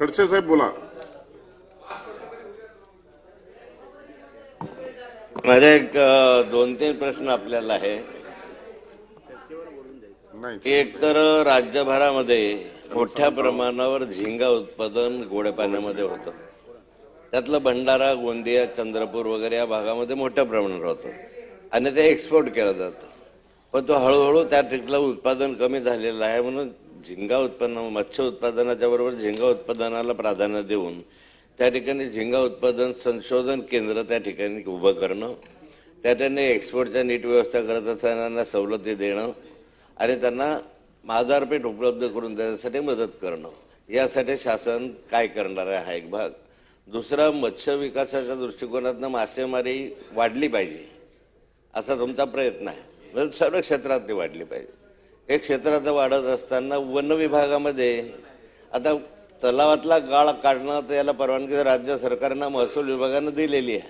खडसे साहेब बोला. माझा एक दोन तीन प्रश्न आपल्याला आहे. एक तर राज्यभरामध्ये मोठ्या प्रमाणावर झिंगा उत्पादन गोड्या पाण्यामध्ये होतं. त्यातलं भंडारा गोंदिया चंद्रपूर वगैरे या भागामध्ये मोठ्या प्रमाणावर होतं. आणि ते एक्सपोर्ट केलं जातं. पण तो हळूहळू त्या ठिकाणी उत्पादन कमी झालेलं आहे म्हणून झिंगा उत्पन्न मत्स्य उत्पादनाच्या बरोबर झिंगा उत्पादनाला प्राधान्य देऊन त्या ठिकाणी झिंगा उत्पादन संशोधन केंद्र त्या ठिकाणी उभं करणं त्या ठिकाणी एक्सपोर्टच्या नीट व्यवस्था करत असताना सवलती देणं आणि त्यांना बाजारपेठ उपलब्ध करून देण्यासाठी मदत करणं. यासाठी शासन काय करणार आहे हा एक भाग. दुसरा मत्स्य विकासाच्या दृष्टिकोनातनं मासेमारी वाढली पाहिजे असा तुमचा प्रयत्न आहे. म्हणजे सर्व क्षेत्रात ती वाढली पाहिजे. हे क्षेत्र आता वाढत असताना वन विभागामध्ये आता तलावातला गाळ काढणं तर याला परवानगी राज्य सरकारनं महसूल विभागानं दिलेली आहे.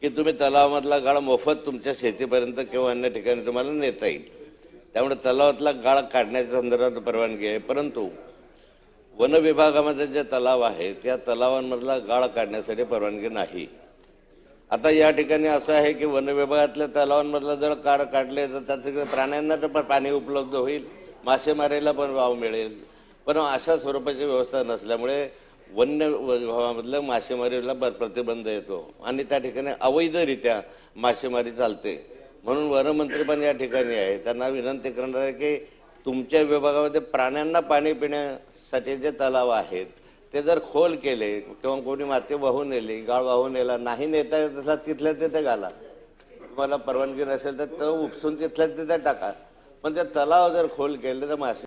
की तुम्ही तलावामधला गाळ मोफत तुमच्या शेतीपर्यंत किंवा अन्य ठिकाणी तुम्हाला नेता येईल. त्यामुळे तलावातला गाळ काढण्याच्या संदर्भात परवानगी आहे. परंतु वन विभागामध्ये जे तलाव आहेत त्या तलावांमधला गाळ काढण्यासाठी परवानगी नाही. आता या ठिकाणी असं आहे की वन विभागातल्या तलावांमधला जर काढ काढले तर त्यात प्राण्यांना तर पण पाणी उपलब्ध होईल मासेमारीला पण वाव मिळेल. पण अशा स्वरूपाची व्यवस्था नसल्यामुळे वन्य विभागामधल्या मासेमारीला ब- प्रतिबंध येतो आणि त्या ठिकाणी अवैधरित्या मासेमारी चालते. म्हणून वनमंत्री पण या ठिकाणी आहे त्यांना विनंती करणार आहे की तुमच्या विभागामध्ये प्राण्यांना पाणी पिण्यासाठी जे तलाव आहेत ते जर खोल केले किंवा कोणी माती वाहून नेली गाळ वाहून नेला नाही नेता तसा तिथल्या तिथे घाला. तुम्हाला परवानगी नसेल तर तो उपसून तिथल्या तिथे टाका. पण ते तलाव जर खोल केले तर मासे